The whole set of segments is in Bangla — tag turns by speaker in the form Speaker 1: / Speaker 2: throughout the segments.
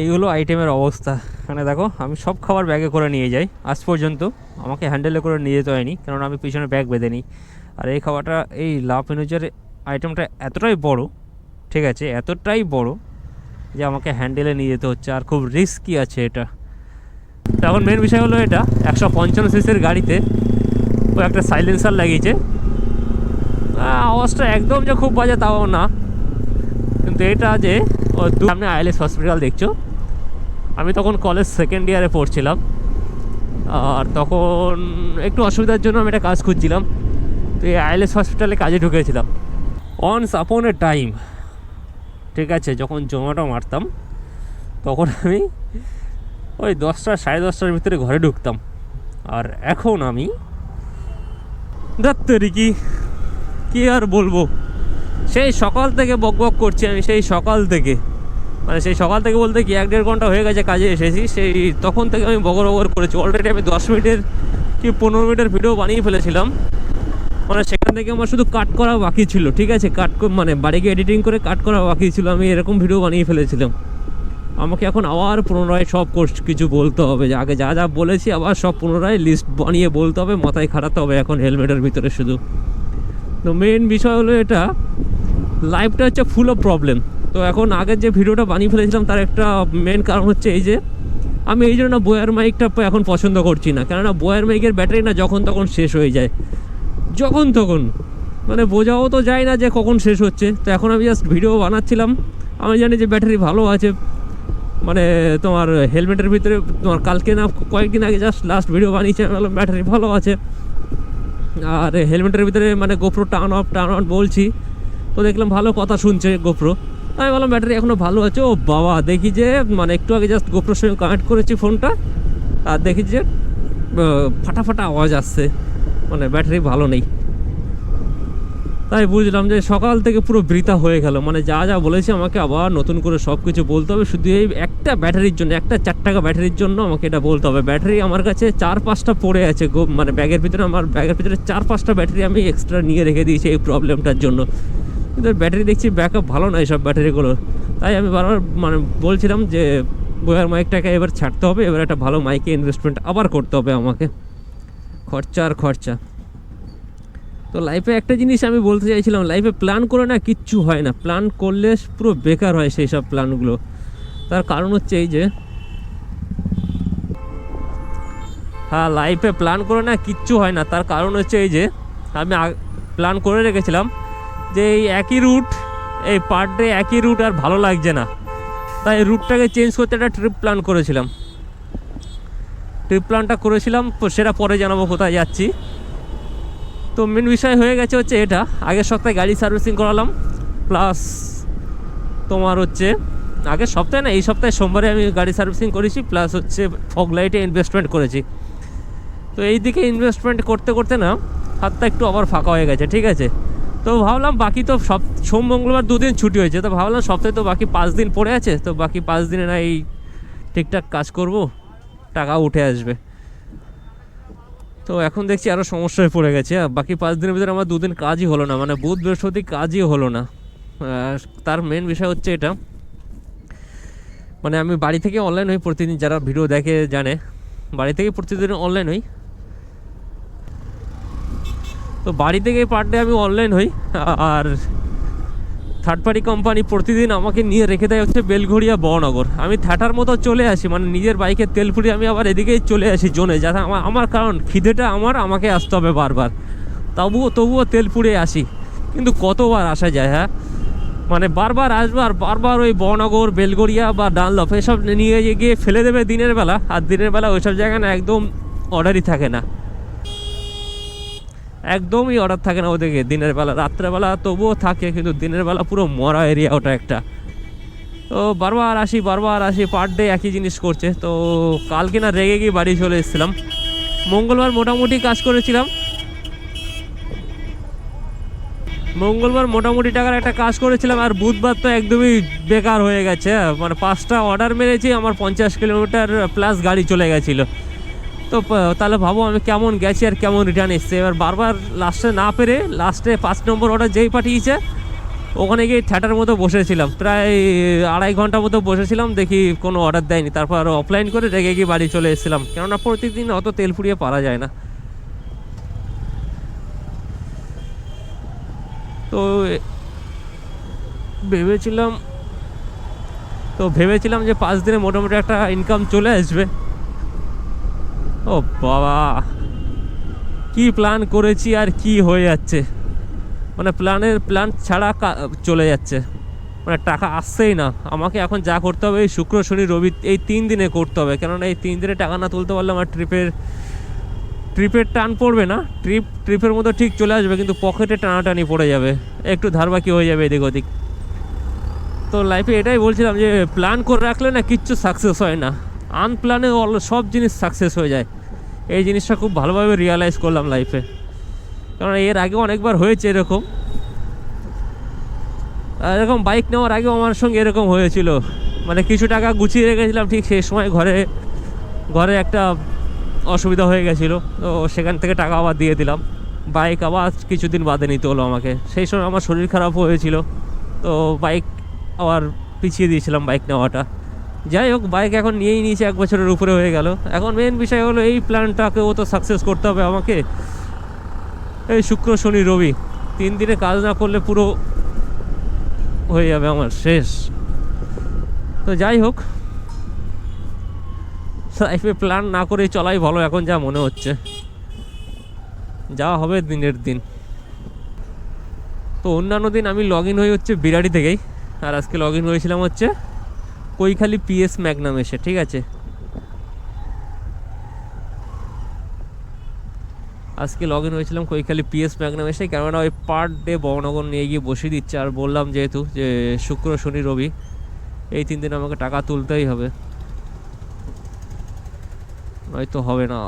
Speaker 1: এই হলো আইটেমের অবস্থা। মানে দেখো, আমি সব খাবার ব্যাগে করে নিয়ে যাই। আজ পর্যন্ত আমাকে হ্যান্ডেলে করে নিয়ে যেতে হয়নি কারণ আমি পিছনে ব্যাগ বেঁধে নিই। আর এই খাবারটা, এই লাভ এনুজের আইটেমটা এতটাই বড়, ঠিক আছে, এতটাই বড় যে আমাকে হ্যান্ডেলে নিয়ে যেতে হচ্ছে, আর খুব রিস্কি আছে এটা। তো এখন মেন বিষয় হলো এটা, একশো পঞ্চান্ন সিসির গাড়িতে ও একটা সাইলেন্সার লাগিয়েছে। আওয়াজটা একদম যে খুব বাজে, তাও না। কিন্তু এটা যে ও দু- সামনে আইএলএস হসপিটাল দেখছ? আমি তখন কলেজ সেকেন্ড ইয়ারে পড়ছিলাম। আর তখন একটু অসুবিধার জন্য আমি একটা কাজ খুঁজছিলাম। তো এই আইএলএস হসপিটালে কাজে ঢুকেছিলাম। অনস আপন এ টাইম ঠিক আছে, যখন জোম্যাটো মারতাম, তখন আমি ওই দশটা, সাড়ে দশটার ভিতরে ঘরে ঢুকতাম। আর এখন আমি ডাক্তারি কি কি আর বলব? সেই সকাল থেকে বক বক করছি আমি, সেই সকাল থেকে। মানে সেই সকাল থেকে বলতে কি, এক দেড় ঘণ্টা হয়ে গেছে কাজে এসেছি, সেই তখন থেকে আমি বগর বগর করেছি। অলরেডি আমি দশ মিনিটের কি পনেরো মিনিটের ভিডিও বানিয়ে ফেলেছিলাম। মানে সেখান থেকে আমার শুধু কাট করা বাকি ছিল, ঠিক আছে? কাট মানে বাড়ি গিয়ে এডিটিং করে কাট করা বাকি ছিল, আমি এরকম ভিডিও বানিয়ে ফেলেছিলাম। আমাকে এখন আবার পুনরায় সব কোর্স কিছু বলতে হবে। যে আগে যা যা বলেছি, আবার সব পুনরায় লিস্ট বানিয়ে বলতে হবে, মাথায় খাটাতে হবে এখন হেলমেটের ভিতরে শুধু। তো মেন বিষয় হলো এটা লাইফটা হচ্ছে ফুল অফ প্রবলেম তো এখন আগের যে ভিডিওটা বানিয়ে ফেলেছিলাম, তার একটা মেন কারণ হচ্ছে এই যে, আমি এই জন্য বয়ার মাইকটা এখন পছন্দ করছি না। কেননা বয়ার মাইকের ব্যাটারি না যখন তখন শেষ হয়ে যায়। যখন তখন। মানে বোঝাও তো যায় না যে কখন শেষ হচ্ছে। তো এখন আমি জাস্ট ভিডিও বানাচ্ছিলাম। আমি জানি যে ব্যাটারি ভালো আছে। মানে তোমার হেলমেটের ভিতরে তোমার কালকে না কয়েকদিন আগে জাস্ট লাস্ট ভিডিও বানিয়েছে ব্যাটারি ভালো আছে। আর হেলমেটের ভিতরে মানে GoPro turn off turn on বলছি। তো দেখলাম ভালো কথা শুনছে গোপ্রো। আমি বললাম ব্যাটারি এখনও ভালো আছে? ও বাবা দেখি যে মানে একটু আগে জাস্ট গোপ্রোর সঙ্গে কানেক্ট করেছি ফোনটা আর দেখি যে আহ, ফাটা ফাটা আওয়াজ আসছে। মানে ব্যাটারি ভালো নেই। তাই বুঝলাম যে সকাল থেকে পুরো বৃথা হয়ে গেল। মানে যা যা বলেছে আমাকে আবার নতুন করে সব কিছু বলতে হবে। শুধু এই একটা ব্যাটারির জন্য একটা চার টাকা ব্যাটারির জন্য আমাকে এটা বলতে হবে। ব্যাটারি আমার কাছে চার পাঁচটা পড়ে আছে গো মানে ব্যাগের ভিতরে আমার ব্যাগের ভিতরে চার পাঁচটা ব্যাটারি আমি এক্সট্রা নিয়ে রেখে দিয়েছি এই প্রবলেমটার জন্য। কিন্তু ব্যাটারি দেখছি ব্যাক আপ ভালো নয় সব ব্যাটারিগুলো। তাই আমি বারবার মানে বলছিলাম যে বয়ার মাইকটাকে এবার ছাড়তে হবে, এবার একটা ভালো মাইকে ইনভেস্টমেন্ট আবার করতে হবে আমাকে। খরচা আর খরচা। তো লাইফে একটা জিনিস আমি বলতে চাইছিলাম লাইফে প্ল্যান করে না কিচ্ছু হয় না। প্ল্যান করলে পুরো বেকার হয় সেই সব প্ল্যানগুলো তার কারণ হচ্ছে এই যে হ্যাঁ লাইফে প্ল্যান করে না কিচ্ছু হয় না। তার কারণ হচ্ছে এই যে, আমি প্ল্যান করে রেখেছিলাম যে এই একই রুট এই পার ডে একই রুট আর ভালো লাগছে না। তাই রুটটাকে চেঞ্জ করতে একটা ট্রিপ প্ল্যান করেছিলাম। ট্রিপ প্ল্যানটা করেছিলাম, তো সেটা পরে জানাব কোথায় যাচ্ছি। তো মেন বিষয় হয়ে গেছে হচ্ছে এটা। আগের সপ্তাহে গাড়ি সার্ভিসিং করালাম প্লাস তোমার হচ্ছে, আগের সপ্তাহে না, এই সপ্তাহে সোমবারে আমি গাড়ি সার্ভিসিং করেছি প্লাস হচ্ছে ফগ লাইটে ইনভেস্টমেন্ট করেছি। তো এই দিকে ইনভেস্টমেন্ট করতে করতে না, হাতটা একটু আবার ফাঁকা হয়ে গেছে, ঠিক আছে? তো ভাবলাম বাকি তো সব সোম, মঙ্গলবার দুদিন ছুটি হয়েছে, তো ভাবলাম সপ্তাহে তো বাকি পাঁচ দিন পড়ে আছে, তো বাকি পাঁচ দিনে না এই ঠিকঠাক কাজ করব, টাকা উঠে আসবে। তো এখন দেখছি আরও সমস্যায় পড়ে গেছে বাকি পাঁচ দিনের ভিতরে আমার দুদিন কাজই হলো না মানে বুধ, বৃহস্পতি কাজই হলো না। তার মেন বিষয় হচ্ছে এটা মানে আমি বাড়ি থেকে অনলাইন হই প্রতিদিন, যারা ভিডিও দেখে, জানে, বাড়ি থেকে প্রতিদিন অনলাইন হই। তো বাড়ি থেকে পার ডে আমি অনলাইন হই। আর থার্ড পার্টি কোম্পানি প্রতিদিন আমাকে নিয়ে রেখে দেয় হচ্ছে বেলঘড়িয়া বড়নগর আমি থ্যাটার মতো চলে আসি মানে নিজের বাইকের তেল ফুরিয়ে আমি আবার এদিকেই চলে আসি জোনে। যাতে আমার আমার কারণ, খিদেটা আমার, আমাকে আসতে হবে বারবার। তবুও তবুও তেল পুড়ে আসি। কিন্তু কতবার আসা যায় হ্যাঁ? মানে বারবার আসব আর বারবার ওই বড়নগর বেলগড়িয়া বা ডানলপ এসব নিয়ে গিয়ে ফেলে দেবে দিনের বেলা। আর দিনের বেলা ওইসব জায়গায় না একদম অর্ডারই থাকে না। একদমই অর্ডার থাকে না ওদিকে, দিনের বেলা রাত্রেবেলা তবুও থাকে, কিন্তু দিনের বেলা পুরো মরা এরিয়া ওটা একটা। তো বারবার আসি বারবার আসি পার ডে একই জিনিস করছে। তো কালকে না রেগে গিয়ে বাড়ি চলে এসেছিলাম। মঙ্গলবার মোটামুটি কাজ করেছিলাম। মঙ্গলবার মোটামুটি টাকার একটা কাজ করেছিলাম, আর বুধবার তো একদমই বেকার হয়ে গেছে। মানে পাঁচটা অর্ডার মেরেছি, আমার পঞ্চাশ কিলোমিটার প্লাস গাড়ি চলে গেছিল। তো তাহলে ভাবো আমি কেমন গেছি আর কেমন রিটার্ন এসছে। এবার বারবার লাস্টে না পেরে লাস্টে পাঁচ নম্বর অর্ডার যেই পাঠিয়েছে, ওখানে গিয়ে থ্যাটার মতো বসেছিলাম। প্রায় আড়াই ঘণ্টা মতো বসেছিলাম, দেখি কোনো অর্ডার দেয়নি। তারপর আরও অফলাইন করে রেগে গিয়ে বাড়ি চলে এসেছিলাম। কেননা প্রতিদিন অত তেল ফুরিয়ে পারা যায় না। তো, ভেবেছিলাম তো ভেবেছিলাম যে পাঁচ দিনে মোটামুটি একটা ইনকাম চলে আসবে। ও বাবা। কি প্ল্যান করেছি আর কি হয়ে যাচ্ছে? মানে প্ল্যানের প্ল্যান ছাড়া চলে যাচ্ছে। মানে টাকা আসছেই না। আমাকে এখন যা করতে হবে এই শুক্র, শনি, রবি, এই তিন দিনে করতে হবে। কেননা এই তিন দিনে টাকা না তুলতে পারলে আমার ট্রিপের ট্রিপের টান পড়বে না। ট্রিপ ট্রিপের মতো ঠিক চলে আসবে, কিন্তু পকেটে টানাটানি পড়ে যাবে। একটু ধারবাকি হয়ে যাবে এদিক ওদিক। তো লাইফে এটাই বলছিলাম যে প্ল্যান করে রাখলে না কিচ্ছু সাকসেস হয় না। আনপ্ল্যানে অল সব জিনিস সাকসেস হয়ে যায়। এই জিনিসটা খুব ভালোভাবে রিয়ালাইজ করলাম লাইফে কারণ এর আগে অনেকবার হয়েছে এরকম। এরকম বাইক নেওয়ার আগেও আমার সঙ্গে এরকম হয়েছিল। মানে কিছু টাকা গুছিয়ে রেখেছিলাম, ঠিক সেই সময় ঘরে ঘরে একটা অসুবিধা হয়ে গেছিল। তো সেখান থেকে টাকা আবার দিয়ে দিলাম। বাইক আবার কিছুদিন বাদে নিতে হলো আমাকে। সেই সময় আমার শরীর খারাপ হয়েছিল। তো বাইক আবার পিছিয়ে দিয়েছিলাম বাইক নেওয়াটা। যাই হোক বাইক এখন নিয়েই নিয়েছে, এক বছরের উপরে হয়ে গেল। এখন মেন বিষয় হলো এই প্ল্যানটাকেও তো সাকসেস করতে হবে আমাকে। এই শুক্র, শনি, রবি, তিন দিনে কাজ না করলে পুরো হয়ে যাবে আমার শেষ। তো যাই হোক লাইফে প্ল্যান না করে চলাই ভালো, এখন যা মনে হচ্ছে। যা হবে দিনের দিন। তো অন্যান্য দিন আমি লগ ইন হয়ে হচ্ছে বিরাটি থেকেই। আর আজকে লগ ইন হয়েছিলাম হচ্ছে কৈখালি পিএস ম্যাগনাম এসে, ঠিক আছে? আজকে লগ ইন হয়েছিলাম কৈখালি পিএস ম্যাগনাম এসে, কেননা ওই পার ডে বহনগর নিয়ে গিয়ে বসিয়ে দিচ্ছে। আর বললাম যেহেতু যে শুক্র, শনি, রবি, এই তিন দিন আমাকে টাকা তুলতেই হবে। নয়তো হবে না।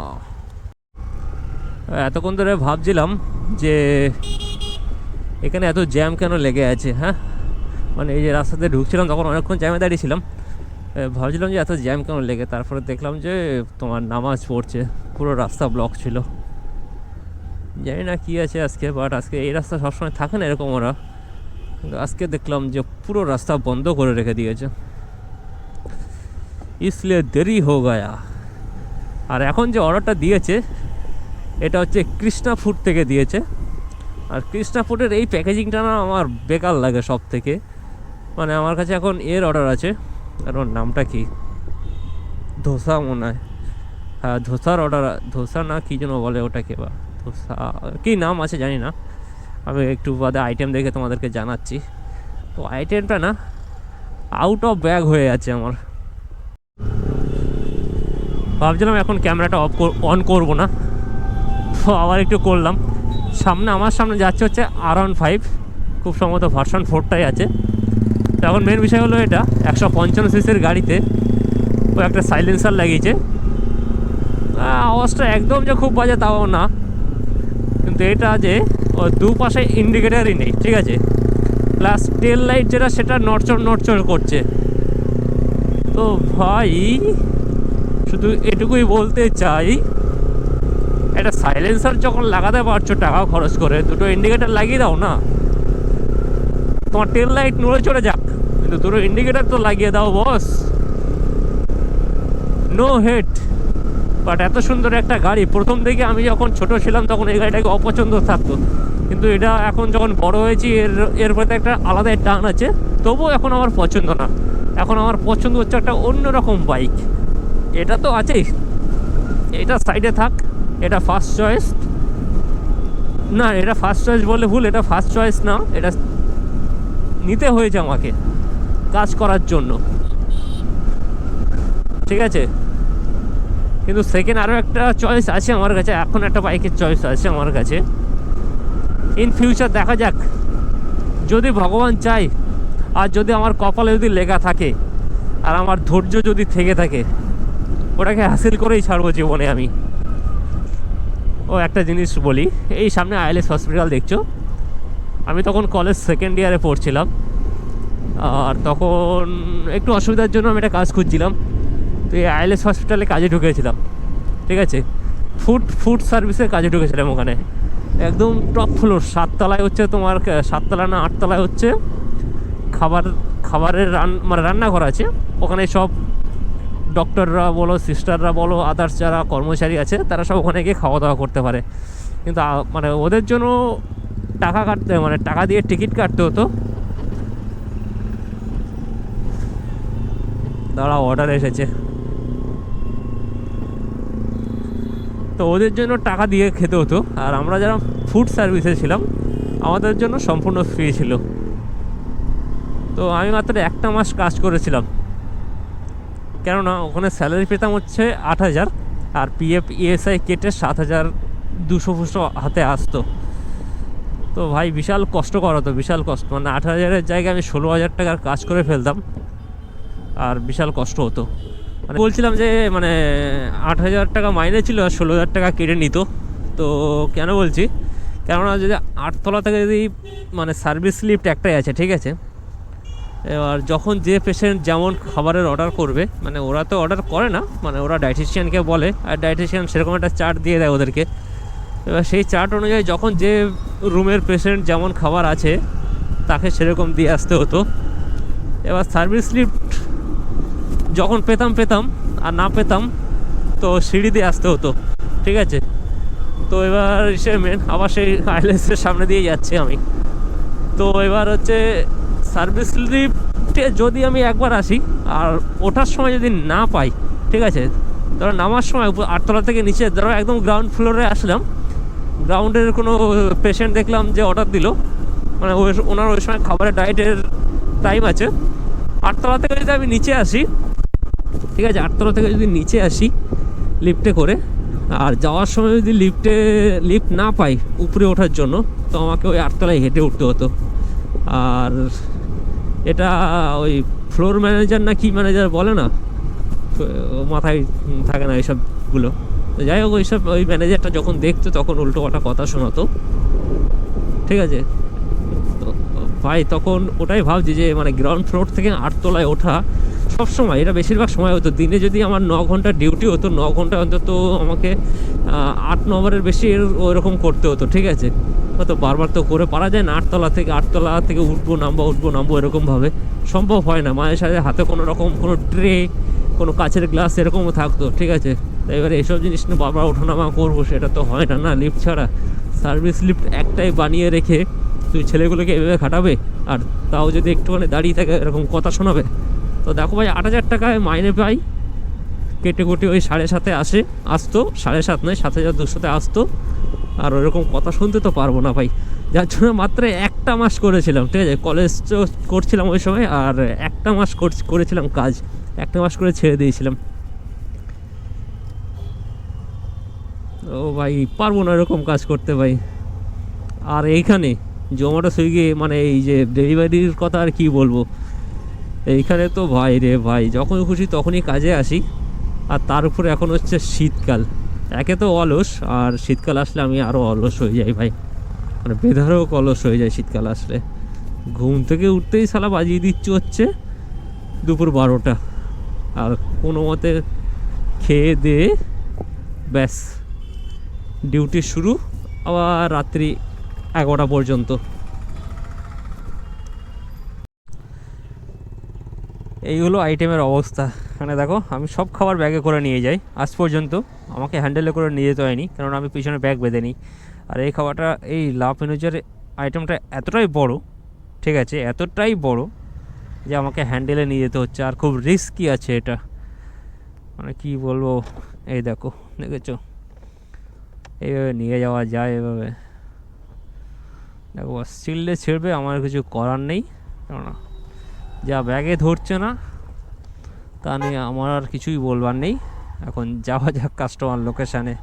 Speaker 1: এতক্ষণ ধরে ভাবছিলাম যে এখানে এত জ্যাম কেন লেগে আছে হ্যাঁ? মানে এই যে রাস্তাতে ঢুকছিলাম, তখন অনেকক্ষণ জ্যামে দাঁড়িয়েছিলাম ভাবছিলাম যে এত জ্যাম কেন লেগে? তারপরে দেখলাম যে তোমার নামাজ পড়ছে, পুরো রাস্তা ব্লক ছিল। জানি না কী আছে আজকে বাট আজকে এই রাস্তা সবসময় থাকে না এরকম ওরা। আজকে দেখলাম যে পুরো রাস্তা বন্ধ করে রেখে দিয়েছে। ইসলে দেরি হো গায়া। আর এখন যে অর্ডারটা দিয়েছে, এটা হচ্ছে কৃষ্ণা ফুড থেকে দিয়েছে। আর কৃষ্ণা ফুডের এই প্যাকেজিংটা না আমার বেকার লাগে সব থেকে মানে আমার কাছে এখন এর অর্ডার আছে। আর ওর নামটা কি? ধোসা মনে হয়। হ্যাঁ ধোসার অর্ডার ধোসা না কী যেন বলে ওটাকে বা, ধোসা, কী নাম আছে জানি না। আমি একটু বাদে আইটেম দেখে তোমাদেরকে জানাচ্ছি। তো আইটেমটা না আউট অফ ব্যাগ হয়ে আছে আমার। ভাবছিলাম এখন ক্যামেরাটা অফ অন করব না। তো আবার একটু করলাম। সামনে, আমার সামনে যাচ্ছে হচ্ছে আর ওয়ান ফাইভ খুব সম্ভবত ভার্সন ফোরটাই আছে। তো এখন মেন বিষয় হলো এটা। একশো পঞ্চান্ন সিসির গাড়িতে ও একটা সাইলেন্সার লাগিয়েছে। আওয়াজটা একদম যে খুব বাজে, তাও না। কিন্তু এটা যে, ও দুপাশে ইন্ডিকেটারই নেই, ঠিক আছে? প্লাস টেল লাইট যেটা, সেটা নড়চড় নড়চড় করছে। তো ভাই, শুধু এটুকুই বলতে চাই, একটা সাইলেন্সার যখন লাগাতে পারছ টাকা খরচ করে, দুটো ইন্ডিকেটার লাগিয়ে দাও না। তোমার টেল লাইট নড়ে চড়ে যাক। কিন্তু দুটো ইন্ডিকেটার তো লাগিয়ে দাও বস নো হেড বাট এত সুন্দর একটা গাড়ি। প্রথম থেকে আমি যখন ছোট ছিলাম, তখন এই গাড়িটাকে অপছন্দ থাকতো। কিন্তু এটা এখন যখন বড় হয়েছি, এর এর প্রতি একটা আলাদা টান আছে। তবুও এখন আমার পছন্দ না। এখন আমার পছন্দ হচ্ছে একটা অন্যরকম বাইক এটা তো আছেই। এটা সাইডে থাক। এটা ফার্স্ট চয়েস না, এটা ফার্স্ট চয়েস বলে ভুল। এটা ফার্স্ট চয়েস না। এটা নিতে হয়েছে আমাকে। কাজ করার জন্য। ঠিক আছে? কিন্তু সেকেন্ড আরও একটা চয়েস আছে আমার কাছে, এখন একটা বাইকের চয়েস আছে আমার কাছে। ইন ফিউচার দেখা যাক। যদি ভগবান চাই আর যদি আমার কপালে যদি লেখা থাকে, আর আমার ধৈর্য যদি থেকে থাকে, ওটাকে হাসিল করেই ছাড়বো জীবনে আমি। ও, একটা জিনিস বলি, এই সামনে আইএলএস হসপিটাল দেখছ? আমি তখন কলেজ সেকেন্ড ইয়ারে পড়ছিলাম। আর তখন একটু অসুবিধার জন্য আমি একটা কাজ খুঁজছিলাম। তো এই আইএলএস হসপিটালে কাজে ঢুকেছিলাম, ঠিক আছে? ফুড ফুড সার্ভিসের কাজে ঢুকেছিলাম ওখানে। একদম টপ ফ্লোর, সাততলায় হচ্ছে তোমার সাততলা না আটতলায় হচ্ছে খাবার, খাবারের রান মানে রান্নাঘর আছে। ওখানে সব ডক্টররা বলো, সিস্টাররা বলো আদার্স যারা কর্মচারী আছে, তারা সব ওখানে গিয়ে খাওয়া দাওয়া করতে পারে। কিন্তু মানে ওদের জন্য টাকা কাটতে মানে টাকা দিয়ে টিকিট কাটতে হতো। দাঁড়া অর্ডার এসেছে। তো ওদের জন্য টাকা দিয়ে খেতে হতো, আর আমরা যারা ফুড সার্ভিসে ছিলাম, আমাদের জন্য সম্পূর্ণ ফ্রি ছিল। তো আমি মাত্র একটা মাস কাজ করেছিলাম। কেননা ওখানে স্যালারি পেতাম হচ্ছে আট হাজার, আর পিএফ ইএসআই কেটে সাত হাজার দুশো ফুশো হাতে আসতো। তো ভাই, বিশাল কষ্টকর হতো বিশাল কষ্ট। মানে আট হাজারের জায়গায় আমি ষোলো হাজার টাকার কাজ করে ফেলতাম। আর বিশাল কষ্ট হতো। মানে বলছিলাম যে মানে আট হাজার টাকা মাইনে ছিল আর ষোলো হাজার টাকা কেটে নিত। তো কেন বলছি? কেননা যদি আটতলা থেকে যদি মানে সার্ভিস লিফট একটাই আছে, ঠিক আছে? এবার যখন যে পেশেন্ট যেমন খাবারের অর্ডার করবে মানে ওরা তো অর্ডার করে না মানে ওরা ডায়েটিশিয়ানকে বলে, আর ডায়েটিশিয়ান সেরকম একটা চার্ট দিয়ে দেয় ওদেরকে। এবার সেই চার্ট অনুযায়ী যখন যে রুমের পেশেন্ট যেমন খাবার আছে, তাকে সেরকম দিয়ে আসতে হতো। এবার সার্ভিস লিফট যখন পেতাম পেতাম আর না পেতাম, তো সিঁড়ি দিয়ে আসতে হতো। ঠিক আছে? তো এবার সে মেন আবার সেই আইলেসের সামনে দিয়ে যাচ্ছি আমি। তো এবার হচ্ছে সার্ভিস লিফটে যদি আমি একবার আসি, আর ওঠার সময় যদি না পাই, ঠিক আছে? ধরো নামার সময় আটতলা থেকে নিচে, ধরো একদম গ্রাউন্ড ফ্লোরে আসলাম। গ্রাউন্ডের কোনো পেশেন্ট দেখলাম যে অর্ডার দিল। মানে ওই, ওনার ওই সময় খাবারের ডায়েটের টাইম আছে। আটতলা থেকে যদি আমি নিচে আসি ঠিক আছে, আটতলা থেকে যদি নিচে আসি লিফটে করে, আর যাওয়ার সময় যদি লিফটে লিফট না পাই উপরে ওঠার জন্য, তো আমাকে ওই আটতলায় হেঁটে উঠতে হতো। আর এটা ওই ফ্লোর ম্যানেজার না কি ম্যানেজার বলে না? মাথায় থাকে না এইসবগুলো যাই হোক, ওইসব ওই ম্যানেজারটা যখন দেখতো, তখন উল্টো পাল্টা কথা শোনাতো। ঠিক আছে? তো ভাই, তখন ওটাই ভাবছি যে মানে গ্রাউন্ড ফ্লোর থেকে আটতলায় ওঠা সব সময়, এটা বেশিরভাগ সময় হতো। দিনে যদি আমার ন ঘণ্টা ডিউটি হতো, ন ঘণ্টা অন্তত আমাকে আট নম্বরের বেশি ওইরকম করতে হতো, ঠিক আছে? হয়তো বারবার তো করে পারা যায় না, আটতলা থেকে আটতলা থেকে উঠবো, নামবো উঠবো, নামবো এরকমভাবে। সম্ভব হয় না মায়ের সাথে হাতে কোনো রকম কোনো ট্রে, কোনো কাচের গ্লাস এরকমও থাকতো, ঠিক আছে? তো এবারে এসব জিনিস নিয়ে বারবার ওঠানামা করব, সেটা তো হয় না না লিফট ছাড়া। সার্ভিস লিফট একটাই বানিয়ে রেখে তুই ছেলেগুলোকে এভাবে খাটাবে, আর তাও যদি একটুখানি দাঁড়িয়ে থাকে, এরকম কথা শোনাবে তো দেখো ভাই, আট হাজার টাকায় মাইনে পাই। কেটে কুটে ওই সাড়ে সাতে আসে, আসতো। সাড়ে সাত নয়, সাত হাজার দুশোতে আসতো। আর ওরকম কথা শুনতে তো পারব না ভাই। যার জন্য মাত্র একটা মাস করেছিলাম, ঠিক আছে? কলেজ করছিলাম ওই সময়, আর একটা মাস কর- করেছিলাম কাজ। একটা মাস করে ছেড়ে দিয়েছিলাম। ও ভাই, পারব না এরকম কাজ করতে ভাই। আর এইখানে জোম্যাটো সুইগি মানে এই যে ডেলিভারির কথা আর কি বলব? এইখানে তো ভাই রে ভাই, যখন খুশি তখনই কাজে আসি। আর তার উপরে এখন হচ্ছে শীতকাল। একে তো অলস, আর শীতকাল আসলে আমি আরও অলস হয়ে যাই ভাই। মানে বেধারক অলস হয়ে যায় শীতকাল আসলে। ঘুম থেকে উঠতেই সালা বাজিয়ে দিচ্ছে হচ্ছে দুপুর বারোটা। আর কোনো মতে খেয়ে দিয়ে ব্যাস, ডিউটি শুরু, আবার রাত্রি এগারোটা পর্যন্ত। এই হলো আইটেমের অবস্থা। মানে দেখো, আমি সব খাবার ব্যাগে করে নিয়ে যাই। আজ পর্যন্ত আমাকে হ্যান্ডেলে করে নিয়ে যেতে হয়নি কারণ আমি পিছনে ব্যাগ বেঁধে নিই। আর এই খাবারটা, এই লাভ এনুজের আইটেমটা এতটাই বড়, ঠিক আছে, এতটাই বড় যে আমাকে হ্যান্ডেলে নিয়ে যেতে হচ্ছে, আর খুব রিস্কি আছে এটা। মানে কি বলব, এই দেখো, দেখেছ? এইভাবে নিয়ে যাওয়া যায় এভাবে। দেখো স্টিলডে ছেড়বে আমার কিছু করার নেই, কেননা যা ব্যাগে ধরছে না তা নিয়ে আমার আর কিছুই বলবার নেই এখন যাওয়া যাক কাস্টমার লোকেশানে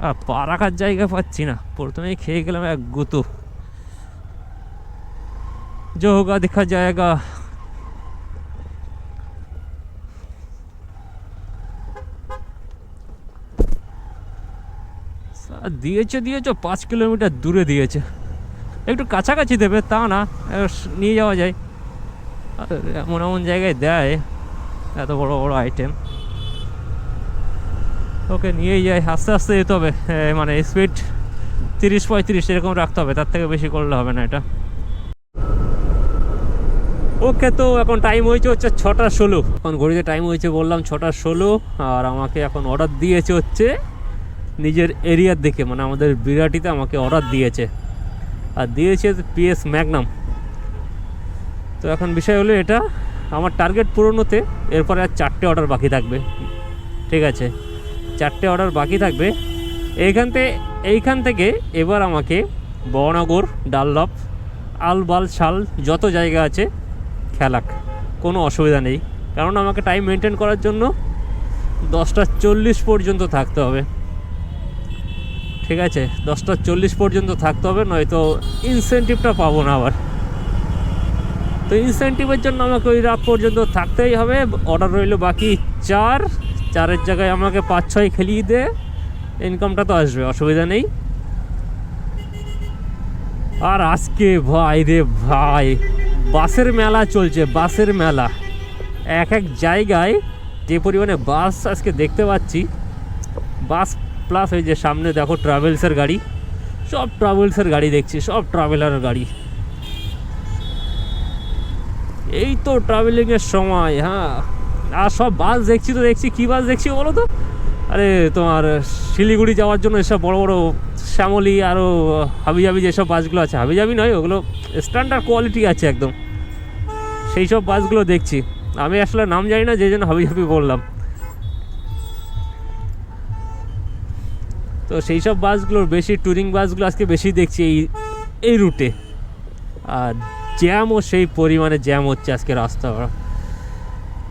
Speaker 1: আর পা রাখার জায়গা পাচ্ছি না প্রথমেই খেয়ে গেলাম এক গুতো जो होगा देखा जाएगा সা- দিয়েছে দিয়েছে পাঁচ কিলোমিটার দূরে দিয়েছে একটু কাছাকাছি দেবে, তা না। নিয়ে যাওয়া যায়। এমন এমন জায়গায় দেয়, এত বড় বড় আইটেম ওকে, নিয়েই যাই আস্তে আস্তে যেতে হবে। মানে স্পিড তিরিশ পঁয়ত্রিশ এরকম রাখতে হবে, তার থেকে বেশি করলে হবে না এটা। ওকে, তো এখন টাইম হয়েছে হচ্ছে ছটা ষোলো। এখন ঘড়িতে টাইম হয়েছে বললাম ছটা ষোলো, আর আমাকে এখন অর্ডার দিয়েছে হচ্ছে নিজের এরিয়ার দিকে মানে আমাদের বিরাটিতে আমাকে অর্ডার দিয়েছে। আর দিয়েছে পিএস ম্যাগনাম তো এখন বিষয় হলো এটা, আমার টার্গেট পূরণ হতে এরপরে আর চারটে অর্ডার বাকি থাকবে। ঠিক আছে? চারটে অর্ডার বাকি থাকবে। এইখান থেকে এইখান থেকে এবার আমাকে বড়নগর, ডাল্লপ আলবাল শাল যত জায়গা আছে, খেলাক। কোনো অসুবিধা নেই। কারণ আমাকে টাইম মেনটেন করার জন্য দশটা চল্লিশ পর্যন্ত থাকতে হবে। ঠিক আছে, দশটা চল্লিশ পর্যন্ত থাকতে হবে, নয়তো ইনসেন্টিভটা পাবো না আবার। তো ইনসেন্টিভের জন্য আমাকে ওই রাত পর্যন্ত থাকতেই হবে। অর্ডার রইল বাকি চার, চারের জায়গায় আমাকে পাঁচ, ছয় খেলিয়ে দে ইনকামটা তো আসবে, অসুবিধা নেই। আর আজকে ভাই রে ভাই, বাসের মেলা চলছে, বাসের মেলা। এক এক জায়গায় যে পরিমাণে বাস আজকে দেখতে পাচ্ছি, বাস প্লাস ওই যে সামনে দেখো ট্রাভেলসের গাড়ি। সব ট্রাভেলসের গাড়ি দেখছি, সব ট্রাভেলার গাড়ি। এই তো ট্রাভেলিংয়ের সময় হ্যাঁ। আর সব বাস দেখছি তো, দেখছি কী বাস দেখছি বলো তো? আরে তোমার শিলিগুড়ি যাওয়ার জন্য এসব বড় বড় শ্যামলি আরও হাবিজাবি যেসব বাসগুলো আছে হাবিজাবি নয়, ওগুলো স্ট্যান্ডার্ড কোয়ালিটি আছে একদম। সেই সব বাসগুলো দেখছি। আমি আসলে নাম জানি না যে জন্য হাবিজাবি বললাম। তো সেই সব বাসগুলোর বেশি ট্যুরিং বাসগুলো আজকে বেশি দেখছি এই এই রুটে আর জ্যামও সেই পরিমাণে জ্যাম হচ্ছে আজকে রাস্তা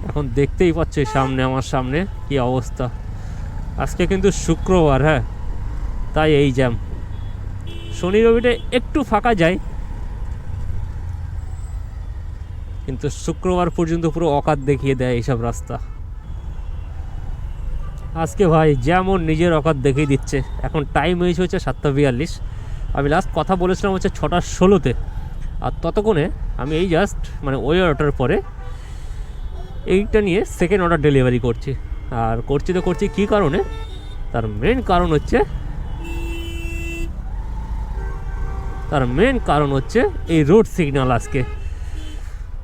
Speaker 1: এখন দেখতেই পাচ্ছে সামনে, আমার সামনে কি অবস্থা। আজকে কিন্তু শুক্রবার হ্যাঁ? তাই এই জ্যাম শনি রবিটা একটু ফাঁকা যায়। কিন্তু শুক্রবার পর্যন্ত পুরো অকাত দেখিয়ে দেয় এইসব রাস্তা। আজকে ভাই যেমন নিজের অকাত দেখিয়ে দিচ্ছে। এখন টাইম হয়েছে হচ্ছে সাতটা বিয়াল্লিশ। আমি লাস্ট কথা বলেছিলাম হচ্ছে ছটা ষোলোতে। আর ততক্ষণে আমি এই জাস্ট মানে ওই অর্ডার পরে এইটা নিয়ে সেকেন্ড অর্ডার ডেলিভারি করছি। আর করছি তো করছি কী কারণে? তার মেন কারণ হচ্ছে তার মেন কারণ হচ্ছে এই রোড সিগন্যাল আজকে।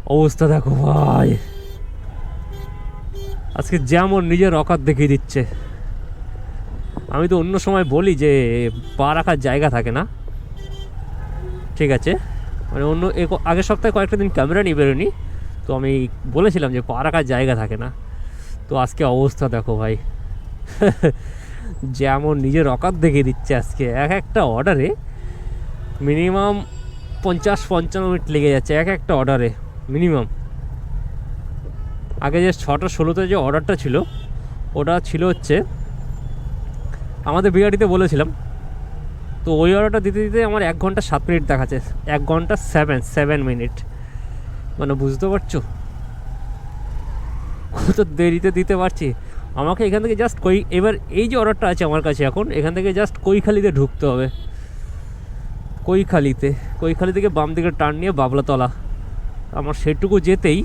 Speaker 1: অবস্থা দেখো ভাই। আজকে যেমন নিজের অকাত দেখিয়ে দিচ্ছে। আমি তো অন্য সময় বলি যে, পা রাখার জায়গা থাকে না। ঠিক আছে? মানে অন্য আগের সপ্তাহে কয়েকটা দিন ক্যামেরা নিয়ে বেরোনি তো আমি বলেছিলাম যে, পা রাখার জায়গা থাকে না। তো আজকে অবস্থা দেখো ভাই। যেমন নিজের অকাত দেখিয়ে দিচ্ছে আজকে। এক একটা অর্ডারে মিনিমাম পঞ্চাশ পঞ্চান্ন মিনিট লেগে যাচ্ছে। এক একটা অর্ডারে মিনিমাম আগে যে ছটা ষোলোতে যে অর্ডারটা ছিল, ওটা ছিল হচ্ছে, আমাদের বিআরটিতে বলেছিলাম, তো ওই অর্ডারটা দিতে দিতে আমার এক ঘণ্টা সাত মিনিট দেখাচ্ছে, এক ঘণ্টা সেভেন সেভেন মিনিট মানে বুঝতে পারছ? কত দেরিতে দিতে পারছি? আমাকে এখান থেকে জাস্ট কই, এবার এই যে অর্ডারটা আছে আমার কাছে এখন, এখান থেকে জাস্ট কৈখালিতে ঢুকতে হবে। কৈখালিতে, কৈখালি থেকে বাম দিকে টার্ন নিয়ে বাবলাতলা। আমার সেটুকু যেতেই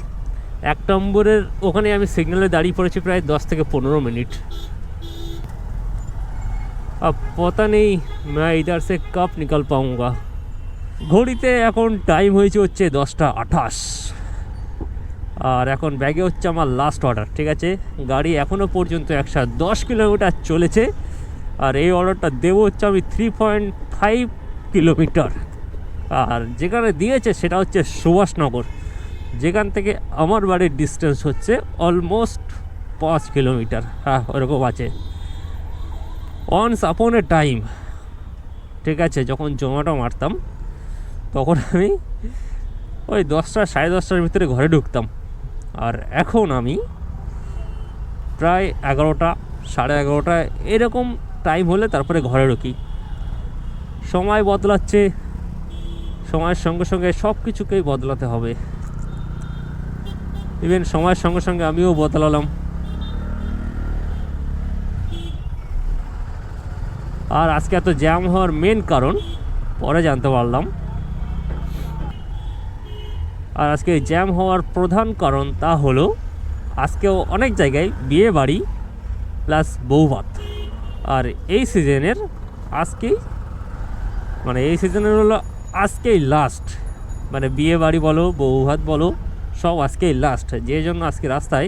Speaker 1: এক নম্বরের ওখানে আমি সিগন্যালে দাঁড়িয়ে পড়েছি প্রায় দশ থেকে পনেরো মিনিট अब पता नहीं मैं इधर से कब निकल पाऊंगा ঘড়িতে এখন টাইম হয়েছে হচ্ছে দশটা আঠাশ আর এখন ব্যাগে হচ্ছে আমার লাস্ট অর্ডার ঠিক আছে গাড়ি এখনও পর্যন্ত একশো দশ কিলোমিটার চলেছে আর এই অর্ডারটা দেবো হচ্ছে আমি থ্রি পয়েন্ট ফাইভ কিলোমিটার আর যেখানে দিয়েছে সেটা হচ্ছে সুভাষনগর যেখান থেকে আমার বাড়ির ডিস্টেন্স হচ্ছে অলমোস্ট পাঁচ কিলোমিটার হ্যাঁ ওরকম আছে। অনস আপন এ টাইম ঠিক আছে, যখন জমাটা মারতাম, তখন আমি ওই দশটা, সাড়ে দশটার ভিতরে ঘরে ঢুকতাম। আর এখন আমি প্রায় এগারোটা, সাড়ে এগারোটা, এরকম টাইম হলে তারপরে ঘরে ঢুকি। সময় বদলাচ্ছে, সময়ের সঙ্গে সঙ্গে সব কিছুকেই বদলাতে হবে। ইভেন সময়ের সঙ্গে সঙ্গে আমিও বদলালাম। আর আজকে এত জ্যাম হওয়ার মেন কারণ, পরে জানতে পারলাম। আর আজকে জ্যাম হওয়ার প্রধান কারণ তা হলো, আজকেও অনেক জায়গায় বিয়ে বাড়ি প্লাস বৌভাত আর এই সিজনের আজকেই মানে এই সিজনের হলো আজকেই লাস্ট মানে বিয়ে বাড়ি বলো বৌভাত বলো সব আজকেই লাস্ট যে জন্য আজকে রাস্তায়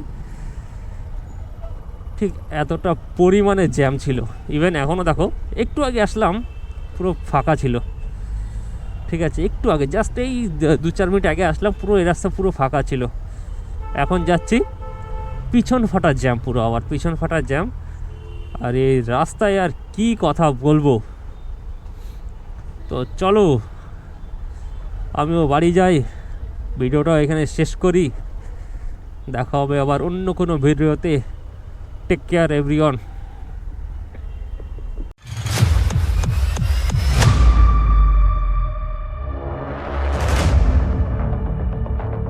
Speaker 1: ঠিক এতটা পরিমাণে জ্যাম ছিল। ইভেন এখনও দেখো, একটু আগে আসলাম, পুরো ফাঁকা ছিল। ঠিক আছে, একটু আগে জাস্ট এই দু চার মিনিট আগে আসলাম, পুরো এই রাস্তা পুরো ফাঁকা ছিল। এখন যাচ্ছি, পিছন ফাটা জ্যাম পুরো আবার, পিছন ফাটা জ্যাম আর এই রাস্তায় আর কি কথা বলব? তো চলো, আমিও বাড়ি যাই। ভিডিওটা এখানে শেষ করি। দেখা হবে আবার অন্য কোনো ভিডিওতে। Take care everyone